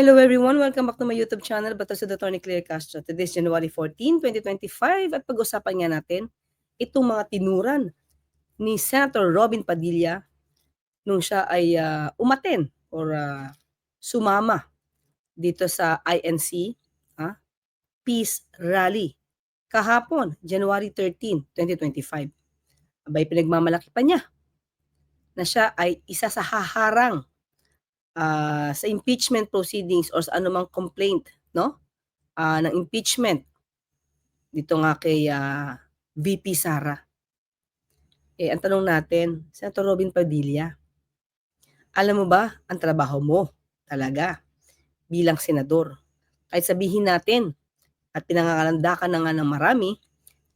Hello everyone, welcome back to my YouTube channel, Bato sa Dr. Claire Castro. Today is January 14, 2025 at pag-usapan nga natin itong mga tinuran ni Senator Robin Padilla nung siya ay ah, umaten or ah, sumama dito sa INC ah, Peace Rally kahapon, January 13, 2025. Abay, pinagmamalaki pa niya na siya ay isa sa haharang ah, sa impeachment proceedings or sa anumang complaint, no? Ah, ng impeachment dito nga kay ah, VP Sara. Eh, ang tanong natin, Senator Robin Padilla, alam mo ba ang trabaho mo talaga bilang senador? Kahit sabihin natin at pinangangalandakan na nga ng marami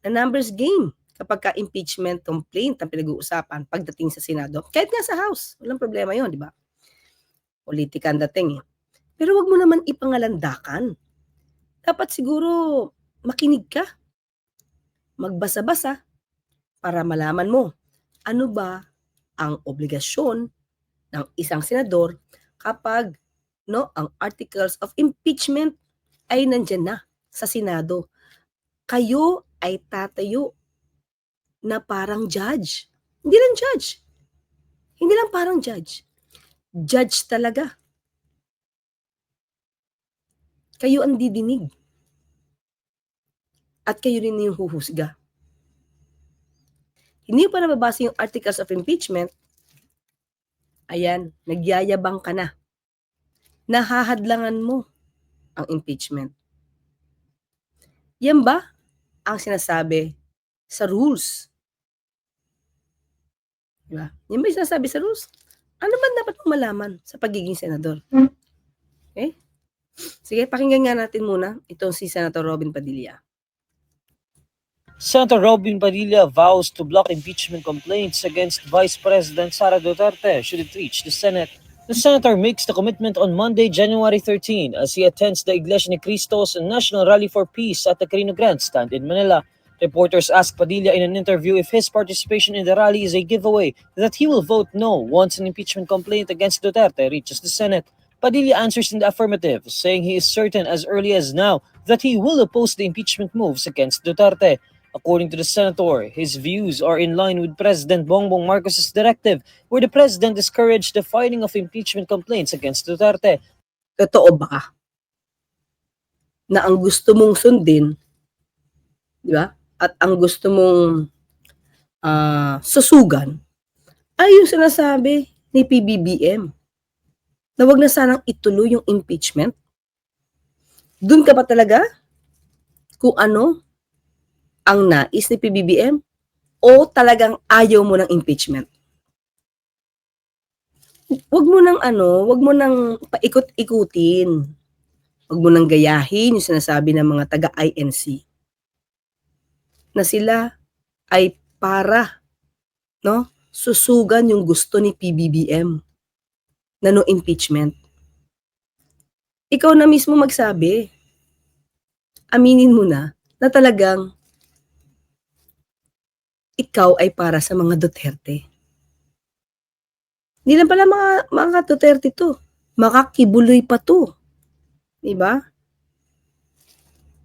na numbers game kapag ka impeachment complaint ang pinag-uusapan pagdating sa Senado. Kahit nga sa House, walang problema yon di ba? Politika ang dating eh. Pero wag mo naman ipangalandakan. Dapat siguro makinig ka. Magbasa-basa para malaman mo ano ba ang obligasyon ng isang senador kapag no ang articles of impeachment ay nandyan na sa Senado. Kayo ay tatayo na parang judge. Hindi lang judge. Hindi lang parang judge judge talaga. Kayo ang didinig. At kayo rin yung huhusga. Hindi pa nababasa yung articles of impeachment, ayan, nagyayabang ka na. Nahahadlangan mo ang impeachment. Yan ba ang sinasabi sa rules? Diba? Yan ba yung sinasabi sa rules? Ano ba dapat mong malaman sa pagiging senador? Okay? Sige, pakinggan nga natin muna itong si Senator Robin Padilla. Senator Robin Padilla vows to block impeachment complaints against Vice President Sara Duterte should it reach the Senate. The senator makes the commitment on Monday, January 13, as he attends the Iglesia ni Cristos National Rally for Peace at the Carino Grandstand in Manila. Reporters asked Padilla in an interview if his participation in the rally is a giveaway that he will vote no once an impeachment complaint against Duterte reaches the Senate. Padilla answers in the affirmative, saying he is certain as early as now that he will oppose the impeachment moves against Duterte. According to the senator, his views are in line with President Bongbong Marcos's directive, where the president discouraged the filing of impeachment complaints against Duterte. Totoo ba na ang gusto mong sundin, di ba? At ang gusto mong ah, susugan ay yung sinasabi ni PBBM na wag na sanang ituloy yung impeachment. Doon ka ba talaga kung ano ang nais ni PBBM o talagang ayaw mo ng impeachment? Wag mo nang ano, wag mo nang paikot-ikutin. Wag mo nang gayahin yung sinasabi ng mga taga-INC na sila ay para no susugan yung gusto ni PBBM na no impeachment. Ikaw na mismo magsabi. Aminin mo na na talagang ikaw ay para sa mga Duterte. Hindi lang pala mga, mga Duterte to. Makakibuloy pa to. Diba?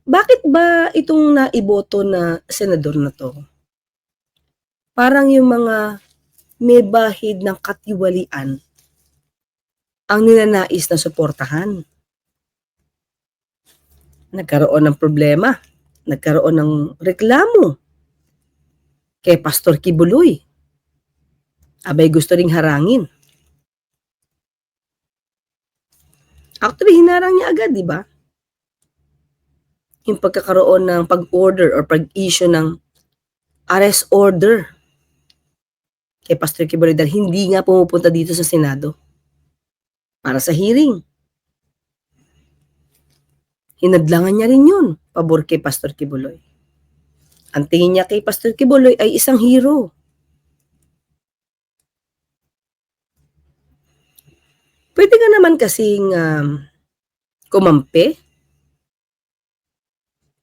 Bakit ba itong naiboto na senador na to? Parang yung mga may bahid ng katiwalian ang ninanais na suportahan. Nagkaroon ng problema. Nagkaroon ng reklamo kay Pastor Kibuloy. Abay gusto ring harangin. Actually, hinarang niya agad, di ba? Yung pagkakaroon ng pag-order or pag-issue ng arrest order kay Pastor Kibuloy dahil hindi nga pumupunta dito sa Senado para sa hearing. Hinadlangan niya rin yun, pabor kay Pastor Kibuloy. Ang tingin niya kay Pastor Kibuloy ay isang hero. Pwede ka naman kasing um, kumampi.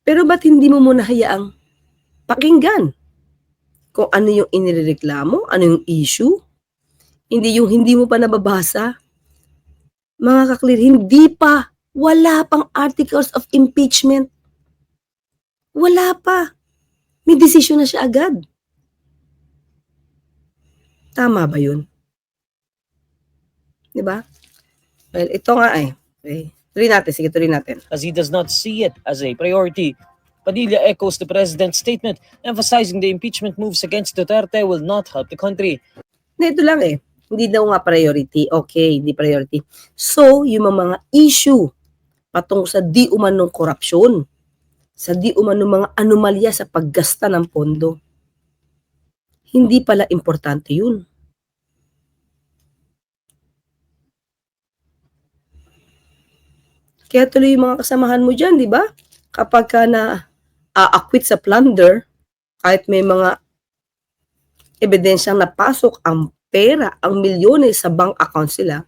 Pero ba't hindi mo muna hayaang pakinggan kung ano yung inireklamo, ano yung issue? Hindi yung hindi mo pa nababasa mga kaklir, hindi pa, wala pang articles of impeachment. Wala pa. May desisyon na siya agad. Tama ba yun? Di ba? Well, ito nga eh. Okay. Tuloy natin. Sige, tuloy natin. as he does not see it as a priority. Padilla echoes the president's statement, emphasizing the impeachment moves against Duterte will not help the country. Na ito lang eh. Hindi daw nga priority. Okay, hindi priority. So, yung mga issue patungkol sa di umanong korupsyon, sa di umanong mga anomalya sa paggasta ng pondo, hindi pala importante yun. Kaya tuloy yung mga kasamahan mo dyan, di ba? Kapag ka na a-acquit sa plunder, kahit may mga ebidensyang napasok ang pera, ang milyones sa bank account sila,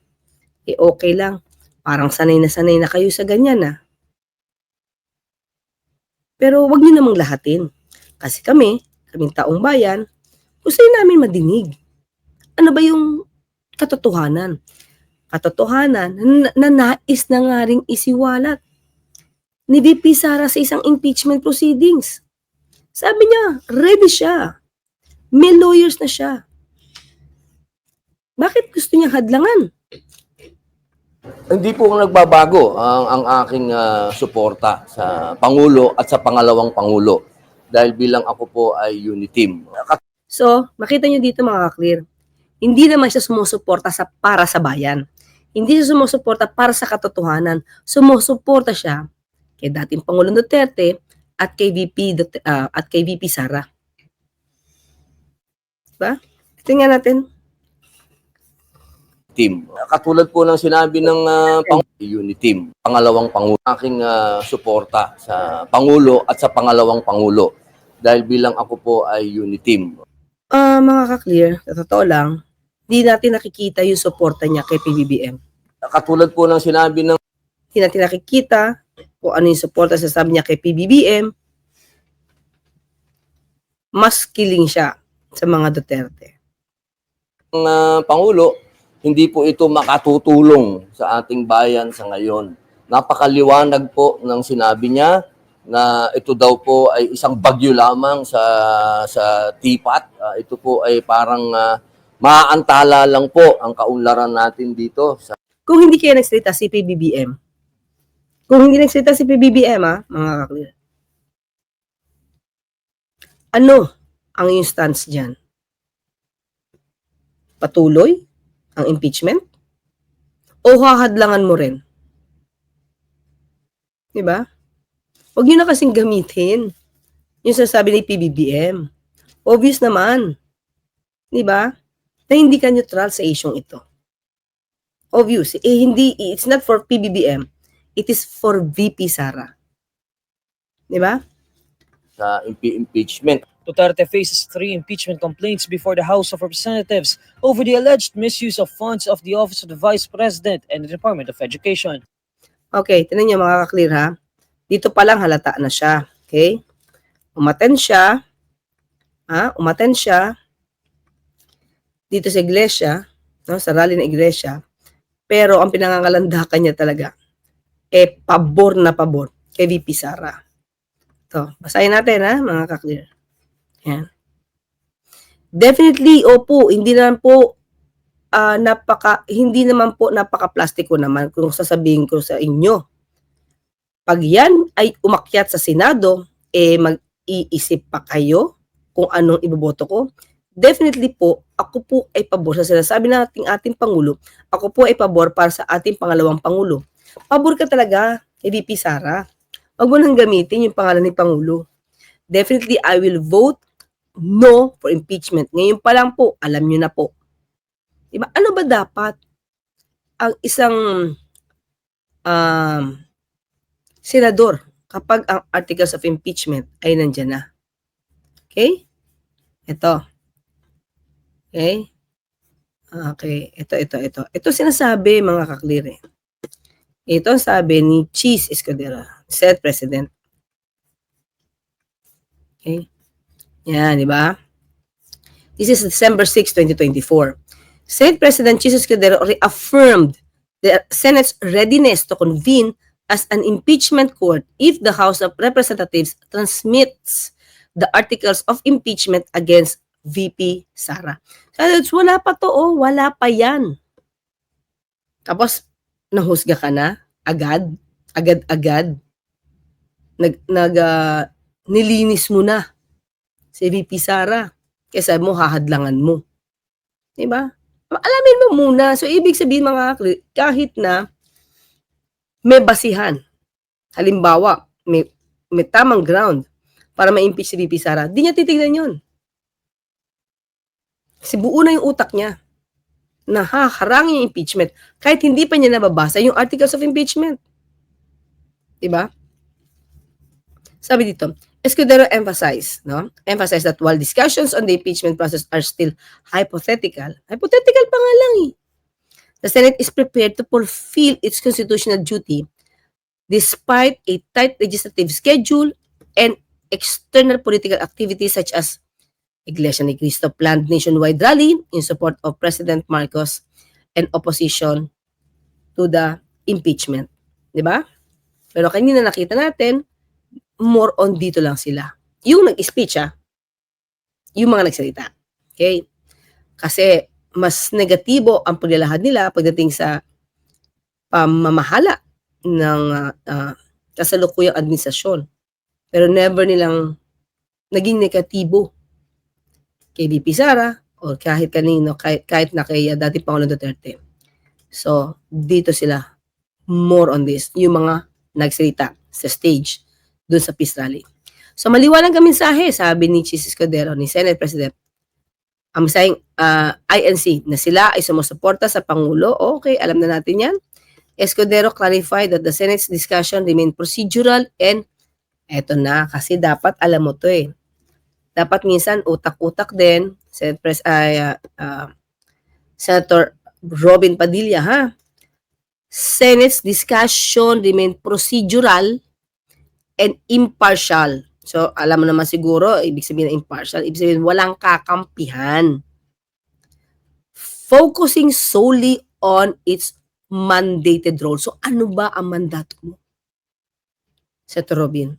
eh okay lang. Parang sanay na sanay na kayo sa ganyan na. Pero wag niyo namang lahatin. Kasi kami, kaming taong bayan, gusto namin madinig. Ano ba yung katotohanan? Katotohanan na, na nais na nga ring isiwalat ni VP Sara sa isang impeachment proceedings. Sabi niya, ready siya. May lawyers na siya. Bakit gusto niya hadlangan? Hindi po ako nagbabago ang, ang aking ah, suporta sa Pangulo at sa pangalawang Pangulo. Dahil bilang ako po ay unity team. So, makita niyo dito mga clear. Hindi naman siya sumusuporta sa para sa bayan. Hindi siya sumusuporta para sa katotohanan. Sumusuporta siya kay dating Pangulong Duterte at kay VP Dut- ah, at kay VP Sara. Diba? Tingnan natin. team. Katulad po ng sinabi ng uh, Pangulo, unity team. Pangalawang Pangulo. Aking ah, suporta sa Pangulo at sa pangalawang Pangulo. Dahil bilang ako po ay unity team. Ah, mga ka-clear, sa totoo lang, hindi natin nakikita yung suporta niya kay PBBM. Katulad po ng sinabi ng Hindi natin nakikita kung ano yung suporta sa sabi niya kay PBBM. Mas kiling siya sa mga Duterte. uh, Pangulo, hindi po ito makatutulong sa ating bayan sa ngayon. Napakaliwanag po ng sinabi niya na ito daw po ay isang bagyo lamang sa sa tipat. Ah, ito po ay parang uh, maaantala lang po ang kaunlaran natin dito sa Kung hindi kaya nagsalita si PBBM, kung hindi nagsalita si PBBM, ha, mga kaklir, ano ang yung stance dyan? Patuloy ang impeachment? O hahadlangan mo rin? Diba? Huwag nyo na kasing gamitin yung sasabi ni PBBM. Obvious naman. Diba? Na hindi ka neutral sa isyong ito obvious. Eh, hindi, it's not for PBBM. It is for VP Sara. Di ba? sa impe- impeachment. Duterte faces three impeachment complaints before the House of Representatives over the alleged misuse of funds of the Office of the Vice President and the Department of Education. Okay, tinan niyo mga ka-clear ha. Dito pa lang halata na siya. Okay? Umaten siya. Ha? Umaten siya. Dito sa iglesia, no, sa rally ng iglesia. Pero ang pinangangalandakan niya talaga, eh, pabor na pabor kay VP Sara. To, basahin natin ha, mga ka-clear. Yan. Definitely, opo, hindi naman po ah, napaka hindi naman po napaka-plastiko naman kung sasabihin ko sa inyo. Pag yan ay umakyat sa Senado, eh mag-iisip pa kayo kung anong iboboto ko. Definitely po, ako po ay pabor sa sinasabi ng ating ating Pangulo. Ako po ay pabor para sa ating pangalawang Pangulo. Pabor ka talaga kay VP Sara. Huwag mo nang gamitin yung pangalan ni Pangulo. Definitely, I will vote no for impeachment. Ngayon pa lang po, alam nyo na po. Diba? Ano ba dapat ang isang um, senador kapag ang articles of impeachment ay nandyan na? Okay? Ito. Okay? Okay. Ito, ito, ito. Ito sinasabi mga kaklir eh. Ito sabi ni Cheese Escudero, Senate President. Okay? Yan, di ba? This is December 6, 2024. Senate President Jesus Escudero reaffirmed the Senate's readiness to convene as an impeachment court if the House of Representatives transmits the articles of impeachment against VP Sara. So, wala pa to, oh, wala pa yan. Tapos, nahusga ka na, agad, agad-agad. Nag, nag, ah, nilinis mo na si VP Sara. Kesa mo, hahadlangan mo. Diba? Alamin mo muna. So, ibig sabihin mga kahit na may basihan. Halimbawa, may, may tamang ground para ma-impeach si VP Sara, di niya titignan yun. Kasi buo na yung utak niya na haharangin yung impeachment kahit hindi pa niya nababasa yung articles of impeachment. Diba? Sabi dito, Escudero emphasized, no? Emphasized that while discussions on the impeachment process are still hypothetical, hypothetical pa nga lang eh. The Senate is prepared to fulfill its constitutional duty despite a tight legislative schedule and external political activities such as Iglesia ni Cristo planned nationwide rally in support of President Marcos and opposition to the impeachment. Di ba? Pero kanina nakita natin, more on dito lang sila. Yung nag-speech, ah, yung mga nagsalita. Okay? Kasi mas negatibo ang paglalahad nila pagdating sa pamamahala ng ah, ah, kasalukuyang administrasyon. Pero never nilang naging negatibo kay VP Sara o kahit kanino, kahit, kahit na kay ah, dating Pangulong Duterte. So, dito sila more on this, yung mga nagsalita sa stage doon sa peace rally. So, maliwanag ang mensahe, sabi ni Chis Escudero, ni Senate President, ang saying uh, INC na sila ay sumusuporta sa Pangulo. Okay, alam na natin yan. Escudero clarified that the Senate's discussion remain procedural and eto na, kasi dapat alam mo to eh. Dapat minsan utak-utak din, Senate Pres, uh, uh, Senator Robin Padilla, ha? Senate's discussion remain procedural and impartial. So, alam mo naman siguro, ibig sabihin na impartial, ibig sabihin walang kakampihan. Focusing solely on its mandated role. So, ano ba ang mandato mo? Senator Robin.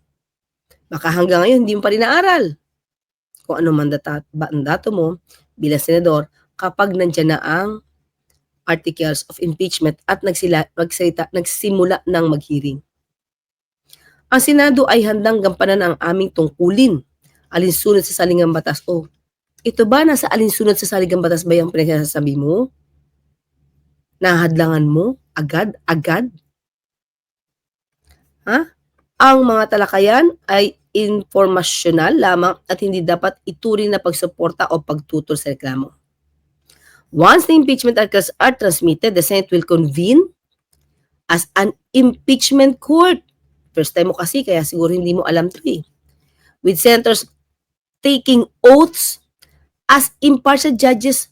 Baka hanggang ngayon, hindi mo pa rin naaral kung ano mandato mo bilang senador kapag nandyan na ang articles of impeachment at nagsila, nagsalita, nagsimula ng maghearing. Ang Senado ay handang gampanan ang aming tungkulin. Alinsunod sa salingang batas. O, ito ba nasa alinsunod sa salingang batas ba yung pinagsasabi mo? Nahadlangan mo? Agad? Agad? Ha? Ang mga talakayan ay informasyonal lamang at hindi dapat ituring na pagsuporta o pagtutol sa reklamo. Once the impeachment articles are transmitted, the Senate will convene as an impeachment court First time mo kasi, kaya siguro hindi mo alam to eh. With senators taking oaths as impartial judges,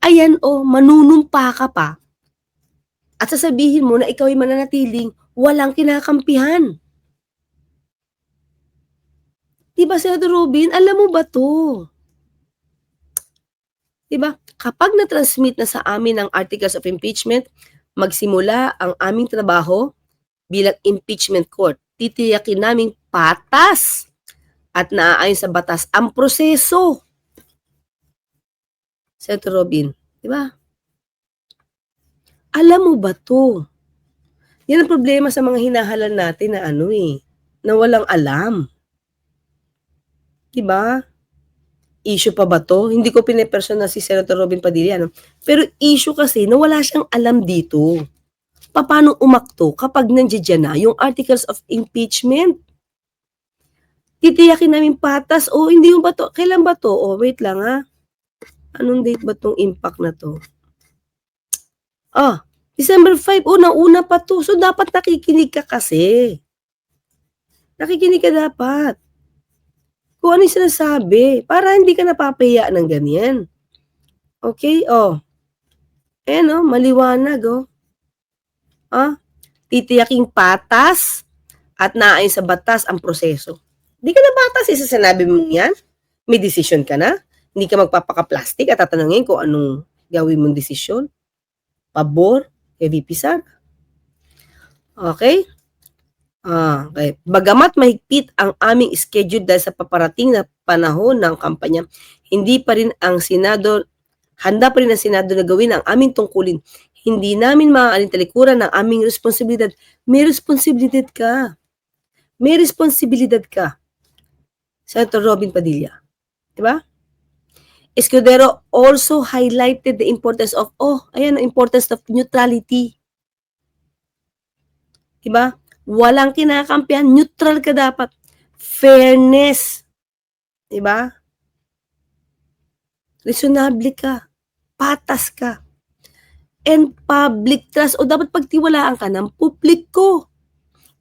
ayan o, oh, manunumpa ka pa. At sasabihin mo na ikaw ay mananatiling walang kinakampihan. Diba, Senator Robin? Alam mo ba to? Diba? Kapag na-transmit na sa amin ang articles of impeachment, magsimula ang aming trabaho bilang impeachment court. Titiyakin naming patas at naaayon sa batas ang proseso. Senator Robin, di ba? Alam mo ba to? Yan ang problema sa mga hinahalal natin na ano eh, na walang alam. Di ba? Issue pa ba to? Hindi ko pinipersonal si Senator Robin Padilla. No? Pero issue kasi na wala siyang alam dito paano umakto kapag nandiyan na yung articles of impeachment. Titiyakin namin patas, o oh, hindi yung ba to? Kailan ba to? O oh, wait lang ha. Anong date ba tong impact na to? Ah, December 5. O, oh, nauna pa to. So, dapat nakikinig ka kasi. Nakikinig ka dapat. Kung ano yung sinasabi. Para hindi ka napapahiya ng ganyan. Okay? Oh. Eh, no? Maliwanag, oh ah, titiyaking patas at naayon sa batas ang proseso. Hindi ka na batas eh sa sinabi mo yan. May desisyon ka na. Hindi ka magpapaka-plastic at tatanungin kung anong gawin mong desisyon. Pabor kay VP Sara. Okay? Ah, okay. Bagamat mahigpit ang aming schedule dahil sa paparating na panahon ng kampanya, hindi pa rin ang Senado, handa pa rin ang Senado na gawin ang aming tungkulin. Hindi namin maaaring talikuran ng aming responsibilidad. May responsibilidad ka. May responsibilidad ka. Senator Robin Padilla. Diba? Escudero also highlighted the importance of, oh, ayan, ang importance of neutrality. Diba? Walang kinakampihan, neutral ka dapat. Fairness. Diba? Reasonable ka. Patas ka. And public trust. O dapat pagtiwalaan ka ng publiko.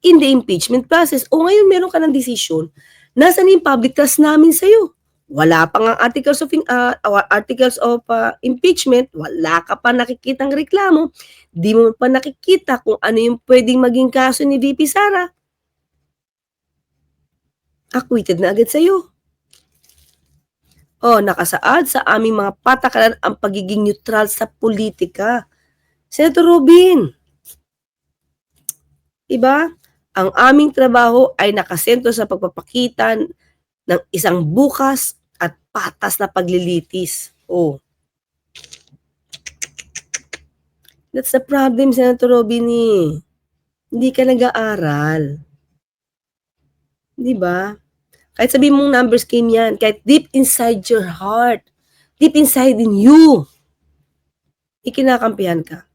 In the impeachment process. O ngayon meron ka ng desisyon. Nasaan yung public trust namin sa'yo? Wala pa nga articles of uh, articles of uh, impeachment, wala ka pa nakikitang reklamo, di mo pa nakikita kung ano yung pwedeng maging kaso ni VP Sara. Acquitted na agad sa'yo. Oh, nakasaad sa aming mga patakaran ang pagiging neutral sa politika. Senator Robin, Diba? Ang aming trabaho ay nakasentro sa pagpapakita ng isang bukas at patas na paglilitis. Oh. That's the problem, Senator Robin. eh. Hindi ka nag-aaral. Di ba? Kahit sabi mong numbers game yan, kahit deep inside your heart, deep inside in you, ikinakampihan ka.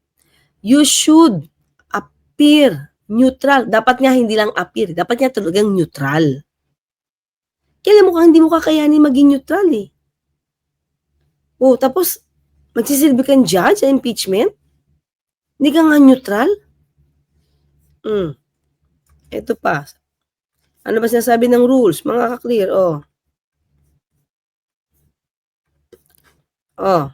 You should appear neutral. Dapat nga hindi lang appear, dapat nga talagang neutral. Kailan mo hindi mo kakayanin maging neutral eh. Oh, tapos magsisilbi kang judge sa impeachment? Hindi ka nga neutral? Hmm. Ito pa. Ano ba sinasabi ng rules? Mga ka-clear, oh. Oh.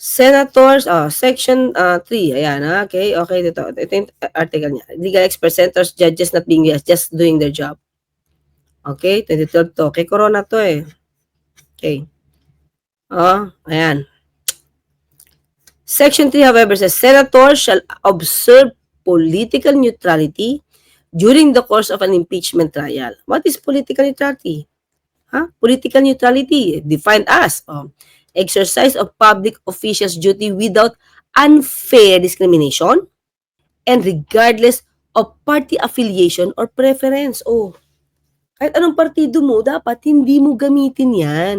Senators, oh, section 3, ayan, ah, okay, okay, dito, ito yung article niya. Legal experts, senators, judges not being yes, just doing their job. Okay, 2012 to. Kay Corona to eh. Okay. Oh, ayan. Section 3, however, says, Senators shall observe political neutrality during the course of an impeachment trial. What is political neutrality? Huh? Political neutrality, defined as oh, exercise of public officials' duty without unfair discrimination and regardless of party affiliation or preference. Oh, kahit anong partido mo, dapat hindi mo gamitin yan.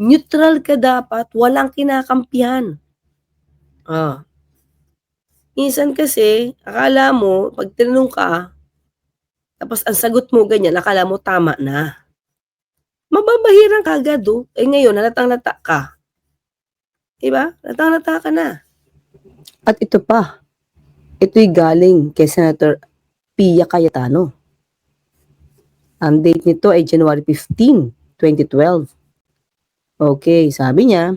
Neutral ka dapat, walang kinakampihan. Ah. Minsan kasi, akala mo, pag tinanong ka, tapos ang sagot mo ganyan, akala mo tama na. Mababahiran ka agad, oh. Eh ngayon, nalatang-lata ka. Diba? Nalatang-lata ka na. At ito pa, ito'y galing kay Senator Pia Cayetano. Ang date nito ay January 15, 2012. Okay, sabi niya,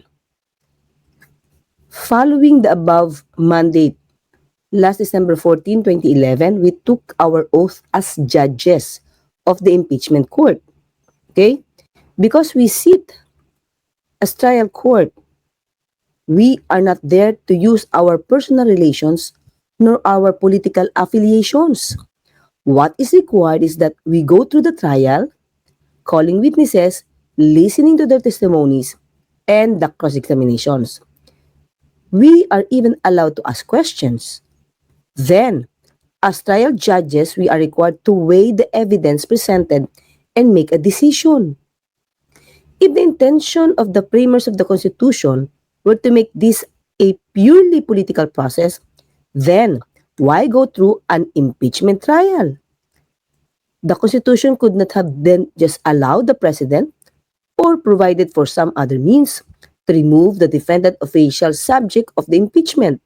Following the above mandate, last December 14, 2011, we took our oath as judges of the impeachment court. Okay? Because we sit as trial court, we are not there to use our personal relations nor our political affiliations. What is required is that we go through the trial, calling witnesses, listening to their testimonies, and the cross-examinations. We are even allowed to ask questions. Then, as trial judges, we are required to weigh the evidence presented and make a decision. If the intention of the framers of the Constitution were to make this a purely political process, then why go through an impeachment trial? The Constitution could not have then just allowed the President or provided for some other means to remove the defendant official subject of the impeachment.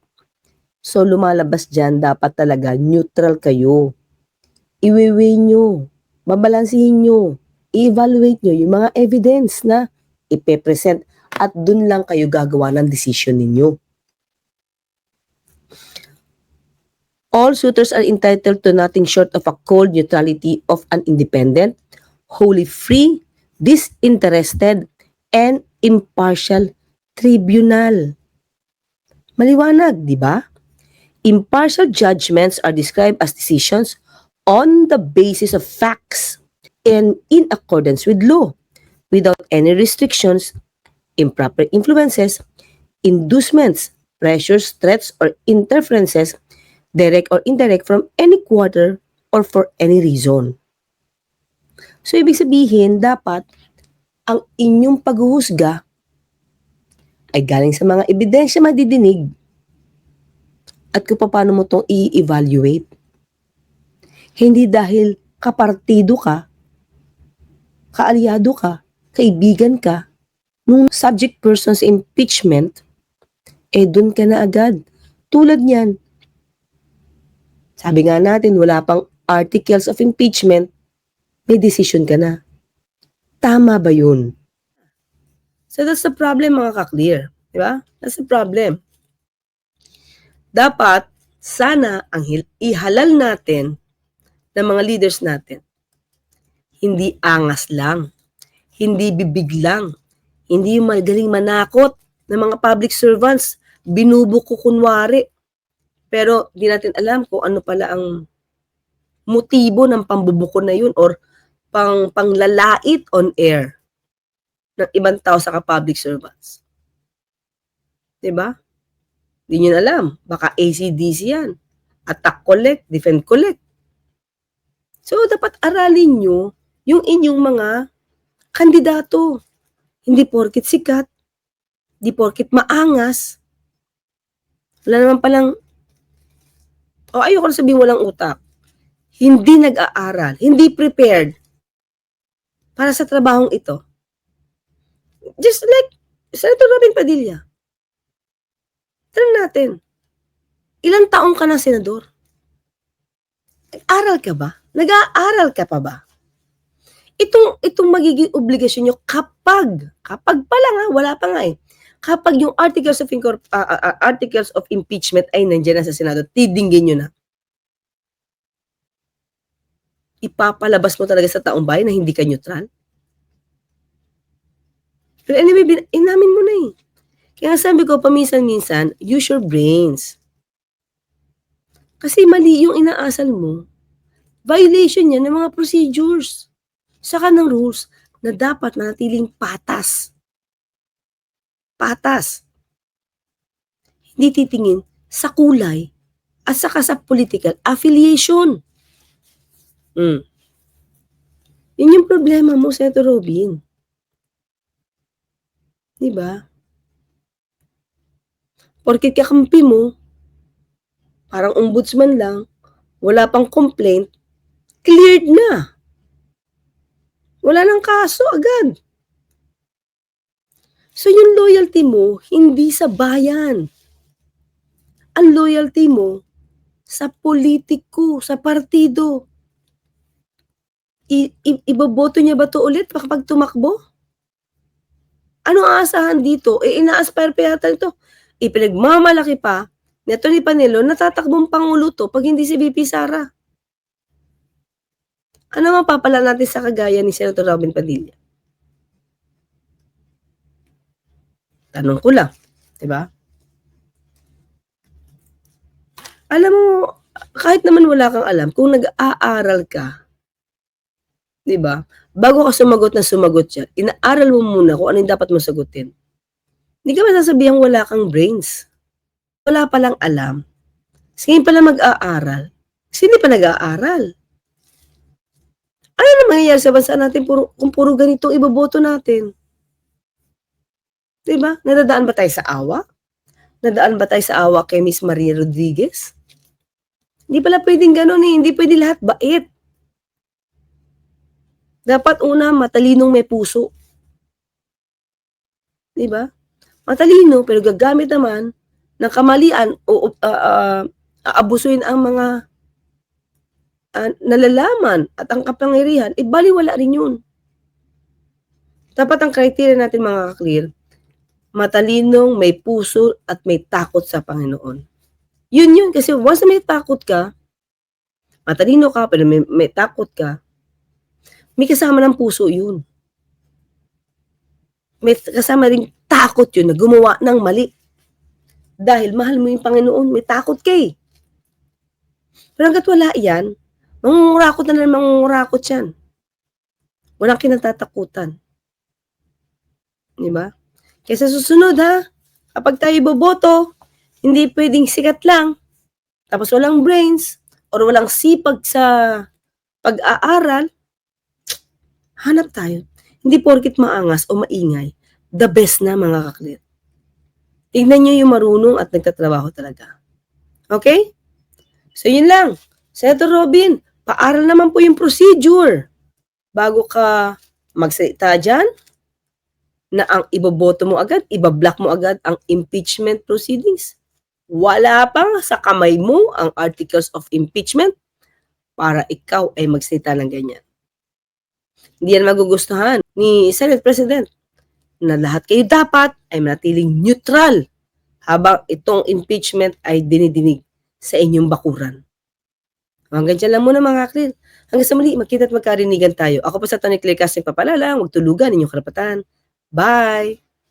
So lumalabas dyan, dapat talaga neutral kayo. Iwiwi nyo, babalansihin nyo, evaluate nyo yung mga evidence na ipepresent at dun lang kayo gagawa ng decision ninyo. All suitors are entitled to nothing short of a cold neutrality of an independent, wholly free, disinterested, and impartial tribunal. Maliwanag, di ba? Impartial judgments are described as decisions on the basis of facts and in accordance with law, without any restrictions, improper influences, inducements, pressures, threats, or interferences, direct or indirect from any quarter or for any reason. So, ibig sabihin, dapat ang inyong paghuhusga ay galing sa mga ebidensya madidinig at kung paano mo itong i-evaluate. Hindi dahil kapartido ka, kaalyado ka, kaibigan ka, nung subject person sa impeachment, eh dun ka na agad. Tulad niyan. Sabi nga natin, wala pang articles of impeachment, may decision ka na. Tama ba yun? So that's the problem mga ka-clear. Di ba? That's the problem. Dapat, sana ang ihalal natin ng mga leaders natin. Hindi angas lang. Hindi bibig lang. Hindi yung magaling manakot ng mga public servants. Binubuko kunwari. Pero di natin alam kung ano pala ang motibo ng pambubuko na yun or pang panglalait on air ng ibang tao sa public servants. 'Di ba? Di nyo na alam. Baka ACDC yan. Attack collect, defend collect. So, dapat aralin nyo yung inyong mga kandidato. Hindi porkit sikat. Hindi porkit maangas. Wala naman palang, o ayoko na sabihin walang utak. Hindi nag-aaral, hindi prepared para sa trabahong ito. Just like Senator Robin Padilla. Tanong natin, ilang taong ka na senador? Nag-aral ka ba? Nag-aaral ka pa ba? Itong, itong magiging obligasyon nyo kapag, kapag pa lang ha, wala pa nga eh, kapag yung articles of, incorp- ah, ah, articles of impeachment ay nandiyan na sa Senado, tidinggin nyo na. Ipapalabas mo talaga sa taong bayan na hindi ka neutral? Pero anyway, bin- inamin mo na eh. Kaya sabi ko, paminsan-minsan, use your brains. Kasi mali yung inaasal mo. Violation yan ng mga procedures. Saka ng rules na dapat manatiling patas. Patas. Hindi titingin sa kulay at saka sa political affiliation. Mm. Yun yung problema mo, Senator Robin. Di ba? Porkit kakampi mo, parang ombudsman lang, wala pang complaint, cleared na. Wala nang kaso agad. So yung loyalty mo, hindi sa bayan. Ang loyalty mo, sa politiko, sa partido. I- i- iboboto niya ba to ulit kapag tumakbo? Ano aasahan dito? Eh, ina-aspire pa yata ito. Ipinagmamalaki pa ni Tony Panelo natatakbong pangulo to pag hindi si VP Sara. Ano mapapala natin sa kagaya ni Senator Robin Padilla? Tanong ko lang, 'di ba? Alam mo, kahit naman wala kang alam, kung nag-aaral ka, 'di ba? Bago ka sumagot na sumagot siya, inaaral mo muna kung ano yung dapat mo sagutin. Hindi ka masasabihang wala kang brains. Wala palang alam. Ngayon pala mag-aaral. Kasi hindi pa nag-aaral. Ano na mangyayari sa bansa natin puro, kung puro ganito iboboto natin? Diba? Nadadaan ba tayo sa awa? Nadaan ba tayo sa awa kay Miss Maria Rodriguez? Hindi pala pwedeng ganun eh. Hindi pwede lahat bait. Dapat una, matalinong may puso. Diba? Matalino, pero gagamit naman ng kamalian o uh, uh, aabusuin ang mga uh, nalalaman at ang kapangyarihan, eh baliwala rin yun. Dapat ang criteria natin mga clear, matalinong, may puso at may takot sa Panginoon. Yun yun, kasi once may takot ka, matalino ka, pero may, may takot ka, may kasama ng puso yun. May kasama rin takot yun na gumawa ng mali. Dahil mahal mo yung Panginoon, may takot ka eh. Pero hanggat wala yan, mangungurakot na lang mangungurakot yan. Walang kinatatakutan. Di ba? Kaya susunod ha, kapag tayo boboto, hindi pwedeng sikat lang, tapos walang brains, or walang sipag sa pag-aaral, hanap tayo. Hindi porkit maangas o maingay, the best na mga kaklit. Tignan nyo yung marunong at nagtatrabaho talaga. Okay? So yun lang. Senator Robin, paaral naman po yung procedure bago ka magsalita dyan na ang iboboto mo agad, ibablock mo agad ang impeachment proceedings. Wala pa sa kamay mo ang articles of impeachment para ikaw ay magsalita ng ganyan. Hindi yan magugustuhan ni Senate President na lahat kayo dapat ay manatiling neutral habang itong impeachment ay dinidinig sa inyong bakuran. Hanggang dyan lang muna mga kaklil. Hanggang sa muli, magkita at magkarinigan tayo. Ako po sa Tony Clay Casting Papalala, huwag tulugan inyong karapatan. Bye!